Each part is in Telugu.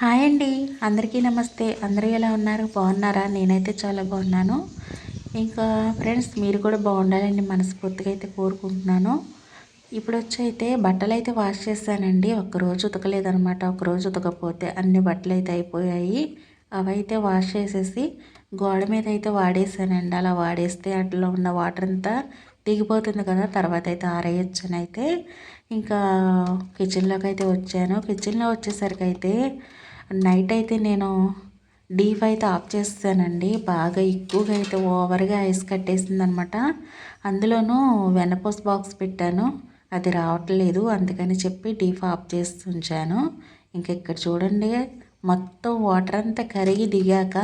హాయ్ అండి. అందరికీ నమస్తే. అందరూ ఎలా ఉన్నారు? బాగున్నారా? నేనైతే చాలా బాగున్నాను. ఇంకా ఫ్రెండ్స్ మీరు కూడా బాగుండాలని మనస్ఫూర్తిగా అయితే కోరుకుంటున్నాను. ఇప్పుడు వచ్చి అయితే బట్టలు అయితే వాష్ చేశానండి. ఒక్కరోజు ఉతకలేదనమాట ఒకరోజు ఉతకపోతే అన్ని బట్టలు అయితే అయిపోయాయి. అవైతే వాష్ చేసేసి గోడ మీద అయితే వాడేసానండి అలా వాడేస్తే అట్లా ఉన్న వాటర్ అంతా దిగిపోతుంది కదా తర్వాత అయితే ఆరేయచ్చు అయితే ఇంకా కిచెన్లోకి అయితే వచ్చాను. కిచెన్లో వచ్చేసరికి అయితే నైట్ అయితే నేను డీప్ అయితే ఆఫ్ చేస్తానండి. బాగా ఎక్కువగా అయితే ఓవర్గా ఐస్ కట్టేసింది అనమాట అందులోనూ వెనపోస్ బాక్స్ పెట్టాను. అది రావట్లేదు. అందుకని చెప్పి డీప్ ఆఫ్ చేసి ఉంచాను. ఇంక ఇక్కడ చూడండి మొత్తం వాటర్ అంతా కరిగి దిగాక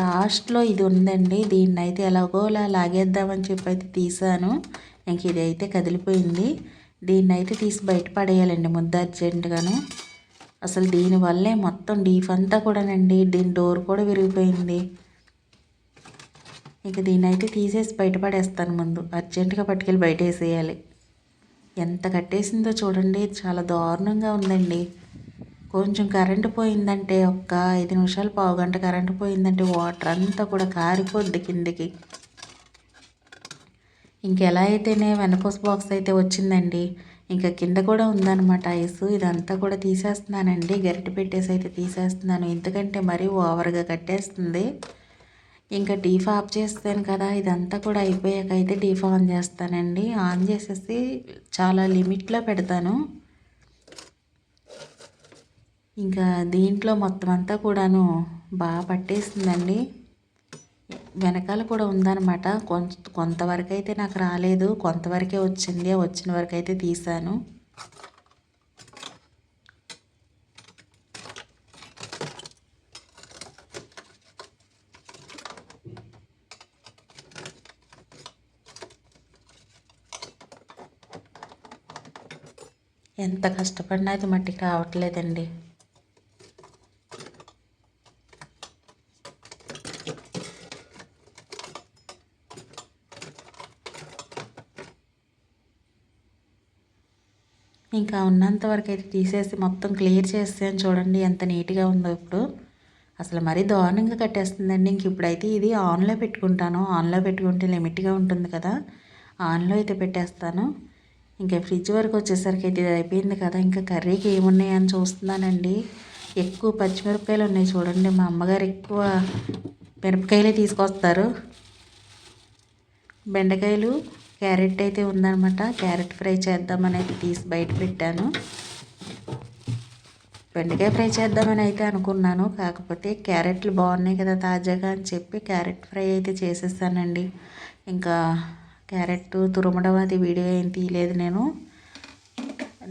లాస్ట్లో ఇది ఉందండి. దీన్ని అయితే ఎలాగోలా లాగేద్దామని చెప్పి అయితే తీసాను. ఇంక ఇది అయితే కదిలిపోయింది. దీన్ని అయితే తీసి బయట పడేయాలండి. ముద్ద అర్జెంటుగాను. అసలు దీనివల్లే మొత్తం డీఫ్ అంతా కూడానండి. దీని డోర్ కూడా విరిగిపోయింది. ఇక దీన్ని అయితే తీసేసి బయటపడేస్తాను ముందు. అర్జెంటుగా పట్టుకెళ్ళి బయట వేసేయాలి ఎంత కట్టేసిందో చూడండి. చాలా దారుణంగా ఉందండి. కొంచెం కరెంటు పోయిందంటే ఒక్క ఐదు నిమిషాలు పావు గంట కరెంటు పోయిందంటే వాటర్ అంతా కూడా కారిపోద్ది కిందికి. ఇంకెలా అయితేనే వెనపోస్ బాక్స్ అయితే వచ్చిందండి. ఇంకా కింద కూడా ఉందన్నమాట ఐస్ ఇదంతా కూడా తీసేస్తున్నానండి. గరిటె పెట్టేసి అయితే తీసేస్తున్నాను. ఎందుకంటే మరీ ఓవర్గా కట్టేస్తుంది. ఇంకా డీఫ్ ఆఫ్ చేస్తాను కదా. ఇదంతా కూడా అయిపోయాక అయితే డీఫ్ ఆన్ చేస్తానండి. ఆన్ చేసేసి చాలా లిమిట్లో పెడతాను. ఇంకా దీంట్లో మొత్తం అంతా కూడాను బాగా పట్టేసిందండి. వెనకాల కూడా ఉందన్నమాట. కొంత కొంతవరకు అయితే నాకు రాలేదు. కొంతవరకే వచ్చింది. వచ్చిన వరకు అయితే తీసాను ఎంత కష్టపడినా అది మట్టికి రావట్లేదండి. ఇంకా ఉన్నంత వరకు అయితే తీసేసి మొత్తం క్లియర్ చేసాను చూడండి ఎంత నీట్గా ఉందో ఇప్పుడు. అసలు మరీ దారుణంగా కట్టేస్తుందండి. ఇంక ఇప్పుడైతే ఇది ఆన్లో పెట్టుకుంటాను. ఆన్లో పెట్టుకుంటే లిమిట్గా ఉంటుంది కదా. ఆన్లో అయితే పెట్టేస్తాను. ఇంకా ఫ్రిడ్జ్ వరకు వచ్చేసరికి అయితే ఇది అయిపోయింది కదా. ఇంకా కర్రీకి ఏమున్నాయని చూస్తున్నానండి. ఎక్కువ పచ్చిమిరపకాయలు ఉన్నాయి చూడండి. మా అమ్మగారు ఎక్కువ మిరపకాయలే తీసుకొస్తారు. బెండకాయలు క్యారెట్ అయితే ఉందనమాట క్యారెట్ ఫ్రై చేద్దామని అయితే తీసి బయట పెట్టాను. బెండకాయ ఫ్రై చేద్దామని అయితే అనుకున్నాను. కాకపోతే క్యారెట్లు బాగున్నాయి కదా తాజాగా అని చెప్పి క్యారెట్ ఫ్రై అయితే చేసేసానండి. ఇంకా క్యారెట్ తురమడం అది వీడియో ఏం తీయలేదు నేను.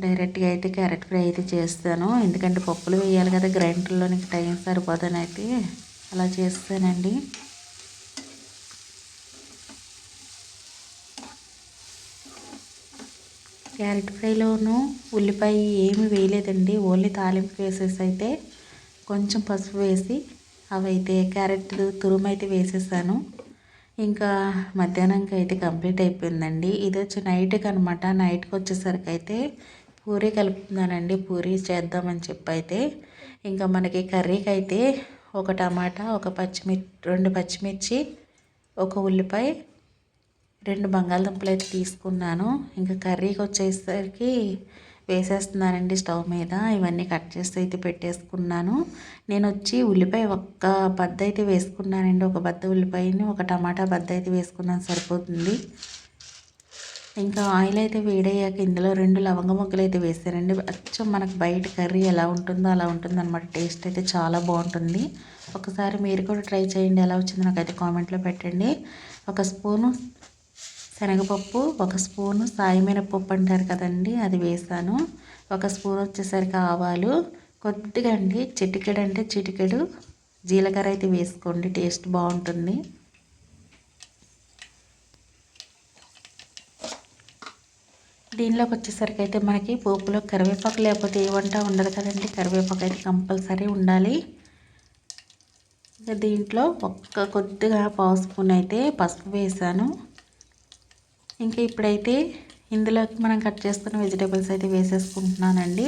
డైరెక్ట్గా అయితే క్యారెట్ ఫ్రై అయితే చేస్తాను. ఎందుకంటే పప్పులు వేయాలి కదా గ్రైండర్లోనికి టైం సరిపోదని అయితే అలా చేస్తానండి. క్యారెట్ ఫ్రైలోను ఉల్లిపాయ ఏమి వేయలేదండి. ఓన్లీ తాలింపు వేసేసి అయితే కొంచెం పసుపు వేసి అవైతే క్యారెట్ తురుము అయితే వేసేసాను. ఇంకా మధ్యాహ్నంకి అయితే కంప్లీట్ అయిపోయిందండి. ఇది వచ్చి నైట్కి అనమాట నైట్కి వచ్చేసరికి అయితే పూరీ కలుపుతున్నానండి. పూరీ చేద్దామని చెప్పి అయితే ఇంకా మనకి కర్రీకి అయితే ఒక టమాటా ఒక పచ్చిమిర్చి రెండు పచ్చిమిర్చి ఒక ఉల్లిపాయ రెండు బంగాళదుంపలు అయితే తీసుకున్నాను. ఇంకా కర్రీకి వచ్చేసరికి వేసేస్తున్నానండి స్టవ్ మీద. ఇవన్నీ కట్ చేసి అయితే పెట్టేసుకున్నాను. నేను వచ్చి ఉల్లిపాయ ఒక్క బద్ద అయితే వేసుకున్నానండి. ఒక బద్ద ఉల్లిపాయని ఒక టమాటా బద్ద అయితే వేసుకున్నాను సరిపోతుంది. ఇంకా ఆయిల్ అయితే వేడయ్యాక ఇందులో రెండు లవంగ మొగ్గలు అయితే వేసానండి. అచ్చం మనకు బయట కర్రీ ఎలా ఉంటుందో అలా ఉంటుంది అనమాట టేస్ట్ అయితే చాలా బాగుంటుంది. ఒకసారి మీరు కూడా ట్రై చేయండి. ఎలా వచ్చిందో నాకైతే కామెంట్లో పెట్టండి. ఒక స్పూను శనగపప్పు ఒక స్పూను సాయి మినపప్పు అంటారు కదండి అది వేసాను. ఒక స్పూన్ వచ్చేసరికి ఆవాలు కొద్దిగా అండి చిటికెడు అంటే చిటికెడు. జీలకర్ర అయితే వేసుకోండి టేస్ట్ బాగుంటుంది. దీనిలోకి వచ్చేసరికి అయితే మనకి పోపులో కరివేపాకు లేకపోతే ఏ వంట ఉండదు కదండి కరివేపాకు అయితే కంపల్సరీ ఉండాలి. దీంట్లో ఒక్క కొద్దిగా పావు స్పూన్ అయితే పసుపు వేసాను. ఇంకా ఇప్పుడైతే ఇందులోకి మనం కట్ చేసుకున్న వెజిటేబుల్స్ అయితే వేసేసుకుంటున్నానండి.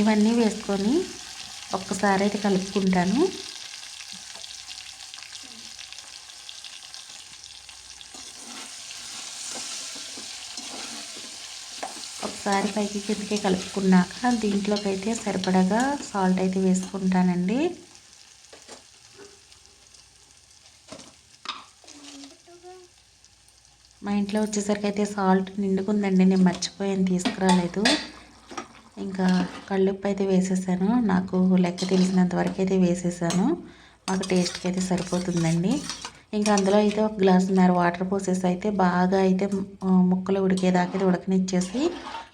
ఇవన్నీ వేసుకొని ఒక్కసారి అయితే కలుపుకుంటాను. ఒకసారి పైకి కిందకి కలుపుకున్నాక దీంట్లోకి అయితే సరిపడగా సాల్ట్ అయితే వేసుకుంటానండి. మా ఇంట్లో వచ్చేసరికి అయితే సాల్ట్ నిండుకుందండి నేను మర్చిపోయాను తీసుకురాలేదు. ఇంకా కళ్ళుప్పు అయితే వేసేసాను నాకు లెక్క తెలిసినంత వరకు అయితే వేసేసాను. మాకు టేస్ట్కి అయితే సరిపోతుందండి. ఇంకా అందులో అయితే ఒక గ్లాసున్నర వాటర్ పోసేసి అయితే బాగా అయితే ముక్కలు ఉడికేదాకా అయితే ఉడకనిచ్చేసి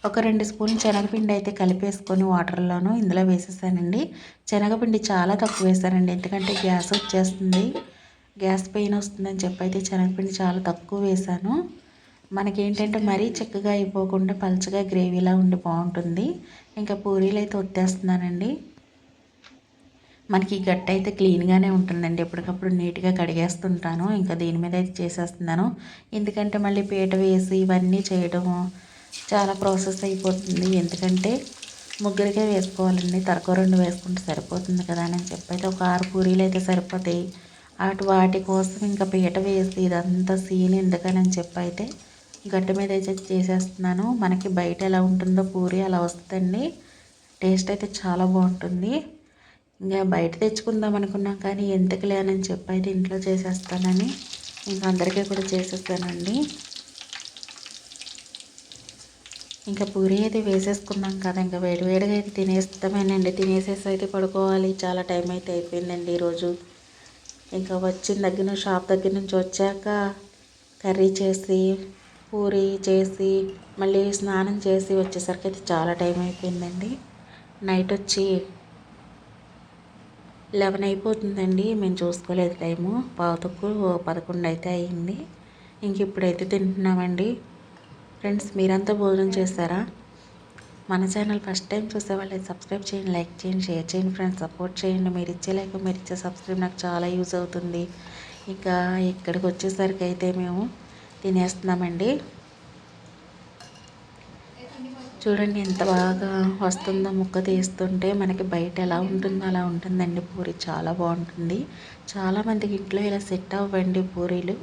ఒక రెండు స్పూన్లు శనగపిండి అయితే కలిపేసుకొని వాటర్లోను ఇందులో వేసేసానండి. శనగపిండి చాలా తక్కువ వేసానండి ఎందుకంటే గ్యాస్ వచ్చేస్తుంది. గ్యాస్ పెయిన్ వస్తుందని చెప్పి అయితే శనగపిండి చాలా తక్కువ వేసాను మనకేంటంటే మరీ చక్కగా అయిపోకుండా పలచగా గ్రేవీలా ఉండి బాగుంటుంది. ఇంకా పూరీలు అయితే వచ్చేస్తున్నానండి మనకి గట్ట అయితే క్లీన్గానే ఉంటుందండి. ఎప్పటికప్పుడు నీట్గా కడిగేస్తుంటాను. ఇంకా దీని మీద అయితే చేసేస్తున్నాను. ఎందుకంటే మళ్ళీ పీట వేసి ఇవన్నీ చేయడము చాలా ప్రాసెస్ అయిపోతుంది. ఎందుకంటే ముగ్గురికే వేసుకోవాలండి. తరకో రెండు వేసుకుంటే సరిపోతుంది కదా అని చెప్పి అయితే ఒక ఆరు పూరీలు అయితే సరిపోతాయి. అటు వాటి కోసం ఇంకా పీట వేసి ఇదంతా సీన్ ఎందుకని చెప్పి అయితే గడ్డ మీద అయితే చేసేస్తున్నాను. మనకి బయట ఎలా ఉంటుందో పూరి అలా వస్తుందండి. టేస్ట్ అయితే చాలా బాగుంటుంది. ఇంకా బయట తెచ్చుకుందాం అనుకున్నాం కానీ ఎందుకు లేనని చెప్పి అయితే ఇంట్లో చేసేస్తానని ఇంకా అందరికీ కూడా చేసేస్తానండి. ఇంకా పూరి అయితే వేసేసుకున్నాం కదా ఇంకా వేడివేడిగా అయితే తినేస్తామేనండి. తినేసేసి అయితే పడుకోవాలి. చాలా టైం అయితే అయిపోయిందండి ఈరోజు. ఇంకా వచ్చిన దగ్గర నుంచి షాప్ దగ్గర నుంచి వచ్చాక కర్రీ చేసి పూరి చేసి మళ్ళీ స్నానం చేసి వచ్చేసరికి అయితే చాలా టైం అయిపోయిందండి. నైట్ వచ్చి లెవెన్ అయిపోతుందండి. మేము చూసుకోలేదు టైము. పావుతకు పదకొండు అయితే అయ్యింది ఇంక ఇప్పుడైతే తింటున్నామండి. ఫ్రెండ్స్ మీరంతా భోజనం చేస్తారా మన ఛానల్ ఫస్ట్ టైం చూసే వాళ్ళు సబ్స్క్రైబ్ చేయండి లైక్ చేయండి షేర్ చేయండి ఫ్రెండ్స్ సపోర్ట్ చేయండి. మీరు ఇచ్చే లైక్ మీరు ఇచ్చే సబ్స్క్రైబ్ నాకు చాలా యూజ్ అవుతుంది. ఇంకా ఇక్కడికి వచ్చేసరికి అయితే మేము తినేస్తున్నామండి. చూడండి ఎంత బాగా వస్తుందో ముక్క తీస్తుంటే మనకి బయట ఎలా ఉంటుందో అలా ఉంటుందండి. పూరి చాలా బాగుంటుంది. చాలామందికి ఇంట్లో ఇలా సెట్ అవ్వండి పూరీలు.